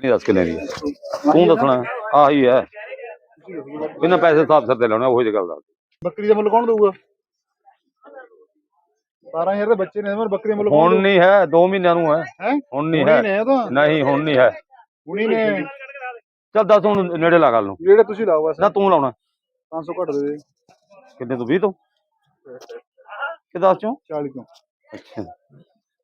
ਬੱਕਰੀ ਦੱਸ ਕਿੰਨੇ ਦੀ ਹੈ ਤੂੰ ਦੱਸਣਾ ਆਹੀ ਹੈ। ਇਹਨਾਂ ਪੈਸੇ ਸਾਫ਼ ਸਿਰ ਤੇ ਲਾਉਣੇ ਉਹੀ ਜਿਹੀ ਗੱਲ ਦੱਸ। ਬੱਕਰੀ ਦਾ ਮੁੱਲ ਕੌਣ ਦਊਗਾ? 12000 ਦੇ ਬੱਚੇ ਨੇ ਬੱਕਰੀ ਦਾ ਮੁੱਲ ਹੁਣ ਨਹੀਂ ਹੈ 2 ਮਹੀਨਿਆਂ ਨੂੰ ਹੈ। ਹੈ? ਹੁਣ ਨਹੀਂ ਹੈ। ਨੇ ਇਹ ਤਾਂ? ਨਹੀਂ ਹੁਣ ਨਹੀਂ ਹੈ। ਹੁਣੀ ਨੇ। ਚੱਲ ਦੱਸ ਹੁਣ ਨੇੜੇ ਲਾ ਗੱਲ ਨੂੰ। ਜਿਹੜੇ ਤੁਸੀਂ ਲਾਓ ਬਸ। ਨਾ ਤੂੰ ਲਾਉਣਾ। 500 ਘੱਟ ਦੇ ਦੇ। ਕਿੰਨੇ ਤੋਂ 20 ਤੋਂ? ਕਿ 10 ਚੋਂ? 40 ਤੋਂ ਅੱਛਾ।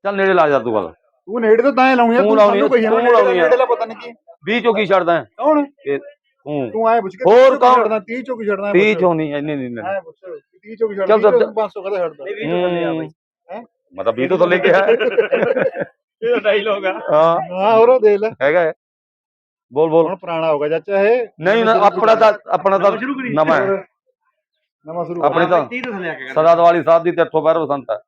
ਚੱਲ ਨੇੜੇ ਲਾ ਜਾ ਤੂੰ ਗੱਲ। ਤੂੰ ਨੇੜੇ ਤਾਂ ਤਾਂ ਲਾਉਣੀ ਆ ਤੂੰ ਤੂੰ ਸਾਨੂੰ ਕਹੀ ਜਾਂਦਾ ਤੂੰ। ਨੇੜੇ ਦਾ ਪਤਾ ਨਹੀਂ ਕੀ 20 ਚੋਂ ਕੀ ਛੱਡਦਾ ਹੈ? ਕੌਣ ਤੂੰ ਤੂੰ ਆਏ ਪੁੱਛ ਕੇ ਹੋਰ 30 ਚੋਂ ਕੌਣ? ਛੱਡਦਾ 30 ਚੋਂ ਕੀ ਛੱਡਦਾ 30 ਚੋਂ ਨਹੀਂ ਇੰਨੇ ਨਹੀਂ ਪੁੱਛ 30 ਚੋਂ ਕੀ ਚੱਲ ਛੱਡਦਾ ਚੱਲ। 500 ਕਦਾ ਛੱਡਦਾ ਹੂੰ। ਹੈਂ? ਮਤਲਬ 20 ਤੋਂ ਥੱਲੇ ਕਿ ਹੈ ਇਹਦਾ ਡਾਇਲੋਗ ਆ ਹਾਂ ਹਾਂ ਹੋਰ ਦੇਖ ਲੈ ਹੈਗਾ ਹੈ। ਬੋਲ ਬੋਲ ਹੁਣ ਪੁਰਾਣਾ ਹੋਗਾ ਚਾਚਾ ਇਹ ਨਹੀਂ ਨਾ ਆਪਣਾ ਤਾਂ ਆਪਣਾ ਤਾਂ। ਨਵਾਂ ਹੈ ਨਵਾਂ ਸ਼ੁਰੂ ਆਪਣੀ ਤਾਂ 30 ਤੋਂ ਥੱਲੇ ਆ ਕੇ ਕਰ ਸਦਾ ਦਵਾਲੀ ਸਾਹਿਬ ਦੀ ਤੇ 812 ਬਸੰਤ ਹੈ ਹਾਂ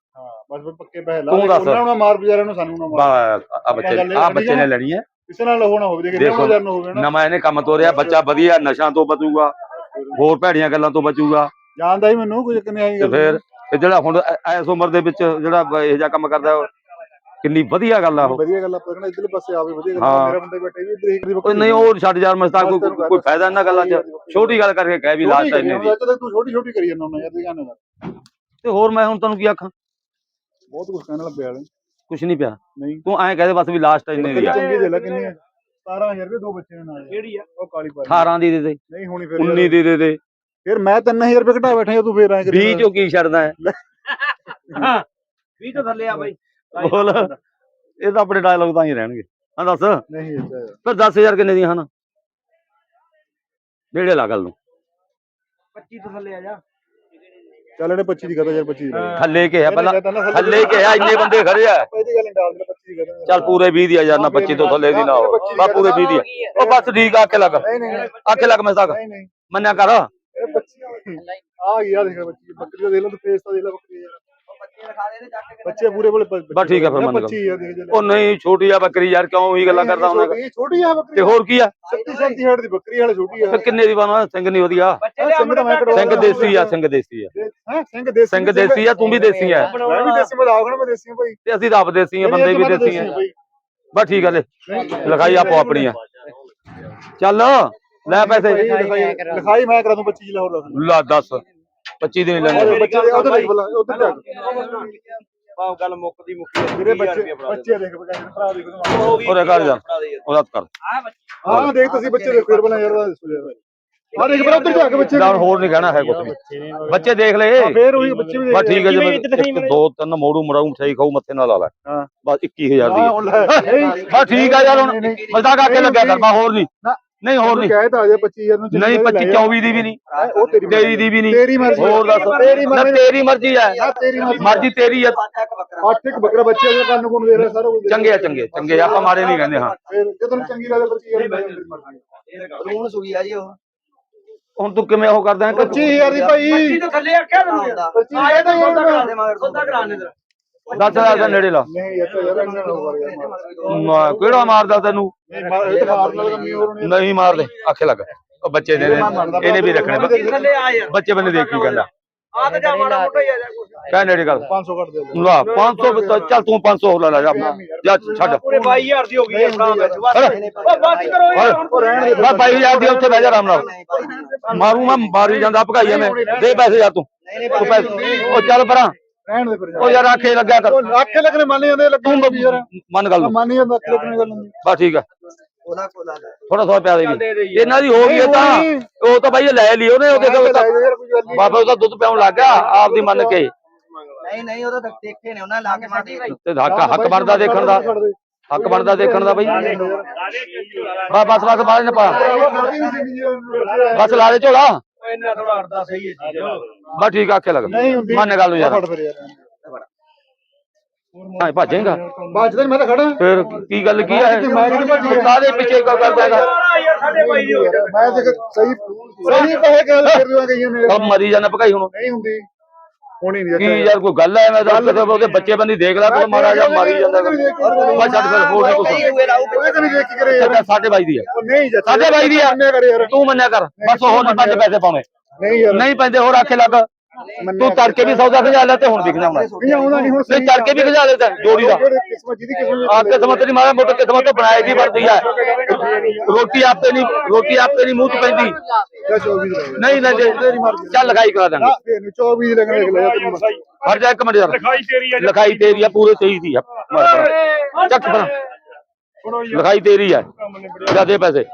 ਬਸ ਫਿਰ ਪੱਕੇ ਪੈਸੇ ਲਾ ਤੂੰ ਦੇ, ਦੱਸ। ਉਹਨਾਂ ਨੂੰ ਮਾਰ ਵਿਚਾਰਿਆਂ ਨੂੰ ਸਾਨੂੰ ਨਾ ਮਾਰ। ਆ ਬੱਚੇ ਆ ਬੱਚੇ ਨੇ ਲੈਣੀ ਹੈ ਕਿਸੇ ਨਾਲ ਹੋਣਾ ਹੋਵੇ ਦੇਖ ਦੇਖੋ, 9000 ਨੂੰ ਹੋਵੇ ਨਾ। ਨਵਾਂ ਇਹਨੇ ਕੰਮ ਤੋਰਿਆ ਬੱਚਾ ਵਧੀਆ ਨਸ਼ਾ ਤੋਂ ਬਚੂਗਾ ਹੋਰ ਭੈੜੀਆਂ ਗੱਲਾਂ ਤੋਂ ਬਚੂਗਾ। ਜਾਣਦਾ ਹੀ ਮੈਨੂੰ ਕੋਈ ਕਿੰਨੇ ਆਈ ਤੇ ਫਿਰ ਇਹ ਜਿਹੜਾ ਹੁਣ ਐ- ਇਸ ਉਮਰ ਦੇ ਵਿੱਚ ਜਿਹੜਾ ਬ- ਇਹ ਜਿਹਾ ਕੰਮ ਕਰਦਾ ਉਹ ਕਿੰਨੀ ਵਧੀਆ ਗੱਲ ਆ ਉਹ। ਵਧੀਆ ਗੱਲ ਆਪਾਂ ਕਹਿੰਦਾ ਇਧਰਲੇ ਪਾਸੇ ਆਵੇ ਵਧੀਆ ਗੱਲ ਹਾਂ। ਮੇਰਾ ਬੰਦੇ ਬੈਠੇ ਵੀ ਇਧਰ ਦੀ ਉਹ ਨਹੀਂ ਉਹ ਛੱਡ ਯਾਰ ਮਸਤਾ ਕੋਈ ਕੋਈ ਫਾਇਦਾ ਇਹਨਾਂ ਗੱਲਾਂ 'ਚ। ਛੋਟੀ ਗੱਲ ਕਰਕੇ ਕਹਿ ਵੀ ਲਾਸਟ ਇੰਨੇ ਦੀ। ਤੂੰ ਛੋਟੀ ਛੋਟੀ ਕਰੀ ਜਾਂਦਾ ਹੁੰਦਾ ਯਾਰ ਤੇ ਹੋਰ ਮੈਂ ਹੁਣ ਤੈਨੂੰ ਕੀ ਆਖਾਂ? ਬਹੁਤ ਕੁਝ ਕਹਿਣ ਲੱਗ ਪਿਆ ਵਾਲੇ ਕੁਛ ਨਹੀਂ ਪਿਆ। ਨਹੀਂ। ਤੂੰ ਐਂ ਕਹਦੇ ਬਸ ਵੀ ਲਾਸਟ ਇੰਨੇ ਦੀ ਆ। ਚੰਗੀ ਦੇ ਲੈ ਕਿੰਨੀ ਹੈ 17000 ਰੁਪਏ ਦੋ ਬੱਚੇ ਨਾਲ ਕਿਹੜੀ ਆ? ਉਹ ਕਾਲੀ ਪਾ 18 ਦੀ ਦੇ ਦੇ। ਨਹੀਂ ਹੋਣੀ ਫਿਰ 19 ਦੀ ਦੇ ਦੇ। ਫਿਰ ਮੈਂ 3000 ਰੁਪਏ ਘਟਾ ਬੈਠਾ ਤੂੰ ਫੇਰ ਐ 20 ਚੋਂ ਕੀ ਛੱਡਦਾ ਹੈ? 20 ਤੋਂ ਥੱਲੇ ਆ ਬਾਈ। ਬੋਲ। ਇਹ ਤਾਂ ਆਪਣੇ ਡਾਇਲੌਗ ਤਾਂ ਹੀ ਰਹਿਣਗੇ। ਹਾਂ ਦੱਸ। ਨਹੀਂ। ਫਿਰ 10000 ਕਿੰਨੇ ਦੀਆਂ ਹਨ? ਨੇੜੇ ਲਾ ਗੱਲ ਨੂੰ। 25 ਤੋਂ ਥੱਲੇ ਆ ਜਾ। ਚੱਲ ਇਹਨੇ 25 ਦੀ ਕਹਦਾ ਯਾਰ 25 ਦੀ ਥੱਲੇ ਕਿਹਾ ਪਹਿਲਾਂ ਥੱਲੇ ਕਿਹਾ ਇੰਨੇ ਬੰਦੇ ਖੜੇ ਆ। ਇਹਦੀ ਗੱਲ ਨਹੀਂ ਡਾਲ ਦੇ 25 ਦੀ ਕਹਦਾ ਚੱਲ ਪੂਰੇ 20 ਦੀ ਆ ਯਾਰ ਨਾ 25 ਤੋਂ ਥੱਲੇ ਦੀ ਨਾ ਹੋ ਬਸ ਪੂਰੇ 20 ਦੀ ਆ। ਉਹ ਬਸ ਠੀਕ ਆ ਆਖੇ ਲੱਗ। ਨਹੀਂ ਨਹੀਂ ਆਖੇ ਲੱਗ ਮੈਂ ਸਾਕ ਨਹੀਂ ਨਹੀਂ। ਮੰਨਿਆ ਕਰ। ਇਹ 25 ਆ ਗਿਆ ਦੇਖ ਬੱਚੀ ਬੱਕਰੀ ਦਾ ਦੇਖ ਲੈ ਤੂੰ ਫੇਸ ਤਾਂ ਦੇਖ ਲੈ ਬੱਕਰੀ ਦਾ। ਬੱਚੇ ਪੂਰੇ ਬੋਲੇ ਬਸ ਠੀਕ ਆ ਫਿਰ ਮੰਨ ਲਓ। 25 ਆ ਦੇਖ ਉਹ ਨਹੀਂ ਛੋਟੀ ਆ ਬੱਕਰੀ ਯਾਰ ਕਿਉਂ ਹੀ ਗੱਲਾਂ ਕਰਦਾ ਹੁੰਦਾ? ਇਹ ਛੋਟੀ ਆ ਬੱਕਰੀ ਤੇ ਹੋਰ ਕੀ ਆ? 36 37 ਹੜ ਦੀ ਬੱਕਰੀ ਵਾਲੇ ਛੋਟੀ ਆ। ਫਿਰ ਕਿੰਨੇ ਦੀ ਬਣਾ ਸਿੰਘ ਨਹੀਂ ਹਾਂ, ਸਿੰਘ ਦੇਸੀ ਆ ਸਿੰਘ ਦੇਸੀ ਆ। ਹੈ? ਸਿੰਘ ਦੇਸੀ ਸਿੰਘ ਦੇਸੀ ਆ ਤੂੰ ਵੀ ਦੇਸੀ ਆ। ਮੈਂ ਵੀ ਦੇਸੀ ਮੈਂ ਆਖਣਾ ਮੈਂ ਦੇਸੀ ਆ ਭਾਈ। ਤੇ ਅਸੀਂ ਆਪ ਦੇਸੀ ਆ ਬੰਦੇ ਵੀ ਦੇਸੀ ਆ। ਬਸ ਠੀਕ ਆ ਲੈ। ਲਿਖਾਈ ਆਪੋ ਆਪਣੀ ਆ। ਚੱਲ। ਲੈ ਪੈਸੇ। ਲਿਖਾਈ ਮੈਂ ਕਰਾ ਦੂੰ 25 ਲੈ ਹੋਰ ਦੱਸ। ਲਾ 10 25 ਦੇ ਨਹੀਂ ਲੈਣੇ ਬੱਚੇ ਦੇ ਉਧਰ ਦੇਖ ਬਲਾ ਉਧਰ ਜਾ ਬਾਹ ਗੱਲ ਮੁੱਕਦੀ ਮੁੱਕੀ ਮੇਰੇ ਬੱਚੇ ਬੱਚੇ ਦੇਖ ਬਗਾ ਭਰਾ ਦੇਖ ਉਹਦੇ ਘਰ ਜਾ ਉਹਦਾ ਕਰ। ਹਾਂ ਦੇਖ ਤੁਸੀਂ ਬੱਚੇ ਦੇਖੋ ਫਿਰ ਬਲਾ ਯਾਰ ਦਾ ਆ ਦੇਖ ਭਰਾ ਉਧਰ ਜਾ ਕੇ ਬੱਚੇ ਨਾਲ ਹੋਰ ਨਹੀਂ ਕਹਿਣਾ ਹੈ ਕੁਝ ਵੀ। ਬੱਚੇ ਦੇਖ ਲੈ। ਫੇਰ ਉਹੀ ਬੱਚੇ ਵੀ ਬਸ ਠੀਕ ਹੈ ਜੀ ਦੋ ਤਿੰਨ ਮੋੜੂ ਮੜਾਉ ਠਾਈ ਖਾਊ ਮੱਥੇ ਨਾਲ ਲਾ ਲੈ। ਹਾਂ। ਬਸ 21000 ਦੀ ਹਾਂ। ਹੈ। ਠੀਕ ਆ ਯਾਰ ਹੁਣ ਮਜ਼ਦਾ ਕਰਕੇ ਲੱਗਿਆ ਕਰ ਹੋਰ ਨਹੀਂ। ਨਹੀਂ ਹੋਰ ਨਹੀਂ। ਕਹੇ ਤਾਂ ਆ ਜਾ 25000 ਨੂੰ ਨਹੀਂ 25 24 ਦੀ ਵੀ ਨਹੀਂ। ਉਹ ਤੇਰੀ ਤੇਰੀ ਦੀ ਵੀ ਨਹੀਂ। ਤੇਰੀ ਮਰਜ਼ੀ ਹੋਰ ਦੱਸ। ਤੇਰੀ ਨਾ ਮਰਜ਼ੀ ਤੇਰੀ ਮਰਜ਼ੀ ਹੈ ਨਾ ਤੇਰੀ ਮਰਜ਼ੀ ਮਰਜ਼ੀ ਤੇਰੀ ਹੈ ਅੱਠ ਇੱਕ ਬੱਕਰਾ ਬੱਚੇ ਦੇ ਕੰਨ ਕੋਲ ਦੇ ਰਿਹਾ ਸਾਰਾ ਕੁਝ ਚੰਗੇ ਆ ਚੰਗੇ ਚੰਗੇ। ਆਪਾਂ ਮਾੜੇ ਨਹੀਂ ਕਹਿੰਦੇ ਹਾਂ। ਫਿਰ ਜੇ ਤੁਹਾਨੂੰ ਚੰਗੀ ਲੱਗਦਾ 25000 ਰੂਣ ਸੁਗੀ ਆ ਜੀ ਉਹ। ਹੁਣ ਤੂੰ ਕਿਵੇਂ ਉਹ ਕਰਦਾ ਹੈ? ਕਿ 25000 ਦੀ ਭਾਈ। 25 ਤੋਂ ਥੱਲੇ ਆਖਿਆ ਤੈਨੂੰ ਆਇਆ ਤਾਂ ਸੌਦਾ ਕਰਾ ਦੇ ਮਗਰ। ਸੌਦਾ ਕਰਾਣੇ ਦਾ 10000 ਦਾ ਨੇੜੇ ਲਾ। ਨਹੀਂ ਯਾਰ ਨੂੰ ਹੋ ਮਾ- ਕਿਹੜਾ ਮਾਰਦਾ ਤੈਨੂੰ? ਇਹ ਤਾਂ ਮਾਰਨ ਵਾਲਾ ਕੰਮ ਹੀ ਹੋਰ ਨਹੀਂ ਨਹੀਂ ਮਾਰਦੇ ਆਖੇ ਲੱਗ। ਉਹ ਬੱਚੇ ਦੇ ਨੇ ਇਹਨੇ ਵੀ ਰੱਖਣੇ ਬ- ਥੱਲੇ ਆ ਯਾਰ ਬੱਚੇ ਬੰਦੇ ਦੇਖ ਕੀ ਕਹਿੰਦਾ ਆ ਤੇ ਜਾ ਮਾੜਾ ਮੋਟਾ ਹੀ ਆ ਜਾ ਕੁਛ। ਕਹਿ ਨੇੜੇ ਗੱਲ। 500 ਕੱਟ ਦੇ ਲਾ 500 ਵੀ ਤਾਂ- ਚੱਲ ਤੂੰ 500 ਹੋਰ ਲੈ ਲੈ ਜਾ ਛੱਡ। ਪੂਰੇ 22000 ਦੀ ਹੋ ਗਈ ਆਪਣਾ ਵਿੱਚ। ਬਸ ਓ ਬਸ ਕਰੋ ਯਾਰ ਹੁਣ 22000 ਦੀ। ਉੱਥੇ ਬਹਿ ਜਾ ਆਰਾਮ ਨਾਲ। ਮਾਰੂ ਮੈਂ ਮਾਰੀ ਜਾਂਦਾ ਭਗਾਈ ਐਵੇਂ ਦੇ ਪੈਸੇ ਯਾਰ ਤੂੰ। ਤੂੰ ਪੈਸੇ ਉਹ ਚੱਲ ਪਰਾਂ ਰਹਿਣ ਦੇ ਫਿਰ ਉਹ ਯਾਰ ਆਖੇ ਲੱਗਿਆ ਕਰ ਆਖੇ ਲੱਗਣੇ ਮੰਨ ਜਾਂਦੇ ਲੱਗੂ ਯਾਰ। ਮੰਨ ਗੱਲ ਮੰਨ ਜਾਂਦਾ ਆਖੇ ਲੱਗਣੇ ਗੱਲ ਨਹੀਂ ਬਸ ਠੀਕ ਆ। ਉਹਨਾਂ ਕੋਲ ਆ ਥੋੜਾ ਥੋੜਾ ਪਿਆ ਦੇ ਦੇ ਵੀ। ਇਹਨਾਂ ਦੀ ਹੋ ਗਈ ਤਾਂ। ਉਹ ਤਾਂ ਬਾਈ ਇਹ ਲੈ ਲਈ ਉਹਨੇ ਉਹਦੇ ਕੋਲ ਬਾਬਾ ਉਹਦਾ ਦੁੱਧ ਪਿਆਉਣ ਲੱਗ ਗਿਆ ਆਪਦੀ ਮੰਨ ਕੇ। ਨਹੀਂ ਨਹੀਂ ਉਹ ਤਾਂ ਦੇਖੇ ਨੇ ਉਹਨਾਂ ਲਾ ਕੇ ਮਾਰ ਤੇ ਹੱਕ ਹੱਕ ਬਣਦਾ ਦੇਖਣ ਦਾ। ਹੱਕ ਬਣਦਾ ਦੇਖਣ ਦਾ ਬਾਈ। ਬਸ ਬਸ ਬਸ ਬਾਹਰ ਨਾ ਪਾ ਬਸ ਲਾ ਦੇ ਝੋਲਾ। ਇੰਨਾ ਥੋੜਾ ਅੜਦਾ ਸਹੀ ਹੈ ਚੀਜ਼। ਬਸ ਠੀਕ ਆਖੇ ਲੱਗ ਮੰਨ ਗੱਲ ਨੂੰ ਯਾਰ। ਹਾਂ ਭੱਜੇਗਾ। ਬਾਜਦਾ ਮੈਂ ਤਾਂ ਖੜਾ। ਫਿਰ ਕੀ ਗੱਲ ਕੀ ਹੈ? ਕਾਹਦੇ ਪਿੱਛੇ ਕਿਉਂ ਕਰਦਾ ਹੈਗਾ? ਮੈਂ ਤੇ ਸਹੀ ਸਹੀ ਪੈਸੇ ਗੱਲ ਕਰ ਰਿਹਾ ਗਈਆਂ ਨੇ ਸਭ ਮਰੀ ਜਾਂਦਾ ਭਗਾਈ ਹੁਣ। ਨਹੀਂ ਹੁੰਦੀ। ਹੋਣੀ ਨਹੀਂ ਕੀ ਯਾਰ ਕੋਈ ਗੱਲ ਹੈ ਮੈਂ ਤਾਂ ਕਿਤੇ ਉਹਦੇ ਬੱਚੇ ਬੰਦੀ ਦੇਖ ਲੈ ਤੂੰ ਮਾਰਾ ਜਾ ਮਾਰੀ ਜਾਂਦਾ। ਬਸ ਛੱਡ ਫਿਰ ਹੋਰ ਨਹੀਂ ਕੁਛ। ਉਹ ਕਰੀ ਦੇਖ ਕੇ ਕਰੇ ਯਾਰ। ਚੱਲ ਸਾਡੇ ਬਾਈ ਦੀ ਹੈ। ਉਹ ਨਹੀਂ ਜੱਟ ਸਾਡੇ ਬਾਈ ਦੀ ਆ ਮੰਨਿਆ ਕਰੇ ਯਾਰ। ਤੂੰ ਮੰਨਿਆ ਕਰ। ਬਸ ਹੋਰ ਨਹੀਂ ਪੰਜ ਪੈਸੇ ਪਾਉਣੇ। ਨਹੀਂ ਯਾਰ। ਨਹੀਂ ਪੈਂਦੇ ਹੋਰ ਆਖੇ ਲੱਗ। ਤੂੰ ਤੜਕੇ ਵੀ ਸੌਦਾ ਖਜਾ ਲਿਆ ਤੇ ਹੁਣ ਵੀ ਖਜਾਉਣਾ। ਨਹੀਂ ਆਉਂਦਾ ਨਹੀਂ ਹੁਣ ਨਹੀਂ ਤੜਕੇ ਵੀ ਖਜਾ ਲਿਆ ਜੋੜੀ ਦਾ। ਕਿਸਮਤ ਜਿਹਦੀ ਕਿਸਮਤ ਆ ਕਿਸਮਤ ਮਾਰਾ ਮੋਟਾ ਕਿਸਮਤ ਤੋਂ ਬਣਾਈ ਦੀ ਵਰਦੀ ਹੈ ਰੋਟੀ ਆਪੇ ਨਹੀਂ ਰੋਟੀ ਆਪੇ ਨਹੀਂ ਮੂੰਹ ਚ ਪੈਂਦੀ। ਜਾਂ 24 ਦੇ ਰਹੇ ਨਹੀਂ ਨਹੀਂ ਚੱਲ ਲਿਖਾਈ ਕਰਾ ਦਾਂਗੇ। ਫੇਰ ਨੂੰ 24 ਦੇ ਲੱਗਣੇ ਲੈ ਜਾ ਤੈਨੂੰ ਹਟ ਜਾ ਇੱਕ ਮਿੰਟ ਯਾਰ। ਲਿਖਾਈ ਤੇਰੀ ਆ ਲਿਖਾਈ ਤੇਰੀ ਆ ਪੂਰੇ 23 ਦੀ ਆ। ਚੱਕ ਬਣਾ ਲਿਖਾਈ ਤੇਰੀ ਆ। ਜਾ ਦੇ ਪੈਸੇ।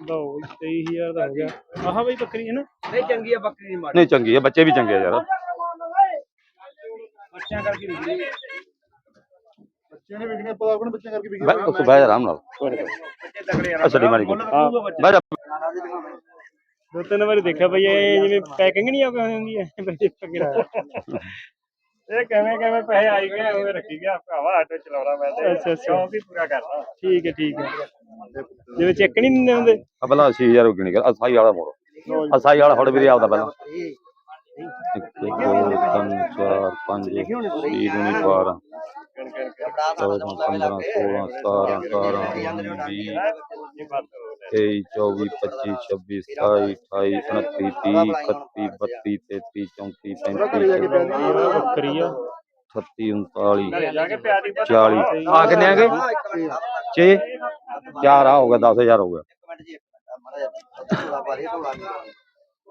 ਲਓ 23000 ਦਾ ਹੋ ਗਿਆ। ਆਹ ਬਈ ਬੱਕਰੀ ਹੈ ਨਾ? ਨਹੀਂ ਚੰਗੀ ਆ ਬੱਕਰੀ ਦੀ ਮਾੜੀ। ਨਹੀਂ ਚੰਗੀ ਆ ਬੱਚੇ ਵੀ ਚੰਗੇ ਆ ਯਾਰ। ਬੱਚਿਆਂ ਕਰਕੇ ਵਿਕਦੀ ਬੱਚੇ ਨੇ ਵਿਕਣੇ ਪਤਾ ਆਪਣੇ ਬੱਚਿਆਂ ਕਰਕੇ ਵਿਕੀ ਬੈ ਉੱਥੇ ਬਹਿ ਜਾ ਆਰਾਮ ਨਾਲ। ਬੱਚੇ ਤਗੜੇ ਅੱਛਾ ਦੀ ਮਾਰੀ ਗੋਲੀ ਬਹਿ ਜਾ। ਦੋ ਤਿੰਨ ਵਾਰੀ ਦੇਖਿਆ ਬਈ ਇਹ ਜਿਵੇਂ ਪੈਕਿੰਗ ਨਹੀਂ ਆ ਹੁੰਦੀ ਹੈ ਬੱਚੇ ਪਕੜਾ ਇਹ ਕਿਵੇਂ ਕਿਵੇਂ ਪੈਸੇ ਆਈ ਗਏ ਉਹ ਰੱਖੀ ਗਿਆ। ਭਰਾਵਾ ਆਟੋ ਚਲਾਉਣਾ ਮੈਂ ਤੇ। ਅੱਛਾ ਅੱਛਾ। ਸ਼ੌਂਕ ਹੀ ਪੂਰਾ ਕਰਦਾ ਠੀਕ ਹੈ ਠੀਕ ਹੈ। ਜਿਵੇਂ ਚੈੱਕ ਨਹੀਂ ਦਿੰਦੇ ਹੁੰਦੇ? ਆ ਪਹਿਲਾਂ 8000 ਗਿਣੀ ਕਰ ਅਸਾਈ ਵਾਲਾ ਮੋੜ। ਅਸਾਈ ਵਾਲਾ ਫੜ ਵੀਰੇ ਆਪਦਾ ਪਹਿਲਾਂ। ਇੱਕ ਦੋ ਤਿੰਨ ਚਾਰ ਪੰਜ ਛੇ ਦੁਨੀ 12 ਚੌਦਾਂ ਪੰਦਰਾਂ ਸੋਲਾਂ ਸਤਾਰਾਂ ਅਠਾਰਾਂ ਉੱਨੀ ਵੀਹ ਤੇਈ ਚੌਵੀ ਪੱਚੀ ਛੱਬੀ ਸਤਾਈ ਅਠਾਈ ਉਨੱਤੀ ਤੀਹ ਇਕੱਤੀ ਬੱਤੀ ਤੇਤੀ ਚੌਂਤੀ ਪੈਂਤੀ ਚੌਂਤੀ ਬੱਕਰੀ ਆ। ਅਠੱਤੀ ਉਨਤਾਲੀ ਬਾਤ 40 ਆ ਕਿੰਨੇ ਆ ਗਏ? 6 ਚਾਰ ਆ ਹੋ ਗਿਆ 10000 ਹੋ ਗਿਆ।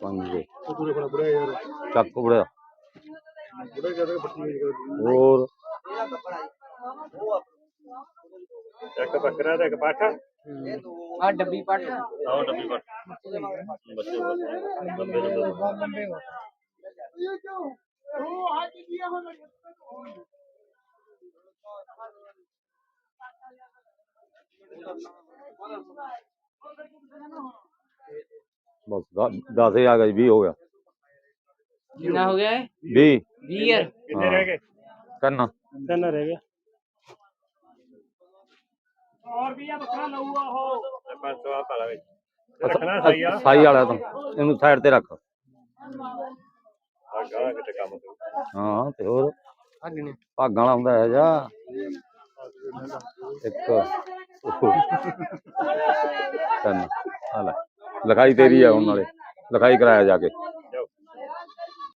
ਪੰਜ ਪੂਰੇ ਬੜਾ ਬੜਾ ਯਾਰ। ਚੱਕ ਬੜਾ ਬੱਤੀ ਨਹੀਂ ਕਰਦੀ ਹੋਰ। ਇੱਕ ਬੱਕਰਾ ਤੇ ਇੱਕ ਪਾਠਾ। ਆ ਡੱਬੀ ਪੱਟ ਆਹ ਡੱਬੀ ਪੱਟ ਬੱਚੇ ਬੰਦੇ ਨੇ ਬਸ 10 ਹੀ ਆ ਗਿਆ 20 ਹੋ ਗਿਆ। ਕਿੰਨਾ ਹੋ ਗਿਆ 20 20 ਯਾਰ ਕਿੰਨੇ ਰਹਿ ਗਏ? ਕਰਨਾ ਤਿੰਨ ਰਹਿ ਗਏ। ਹੋਰ ਵੀ ਆ ਬੱਕਰਾ ਲਊਗਾ ਉਹ। ਪੰਜ ਸੌ ਆ ਪਾ ਲਾ ਵਿੱਚ ਰੱਖਣਾ ਸਹੀ ਆ। ਸਾਈ ਵਾਲਾ ਤਾਂ। ਇਹਨੂੰ ਸਾਈਡ ਤੇ ਰੱਖ। ਕਿਤੇ ਕੰਮ ਹਾਂ ਤੇ ਹੋਰ? ਭਾਗਾਂ ਵਾਲਾ ਹੁੰਦਾ ਹੈ ਜਾ ਇੱਕ। ਤਿੰਨ। ਆ ਲੈ। ਲਿਖਾਈ ਤੇਰੀ ਆ ਹੁਣ ਨਾਲੇ ਲਿਖਾਈ ਕਰਾਇਆ ਜਾ ਕੇ।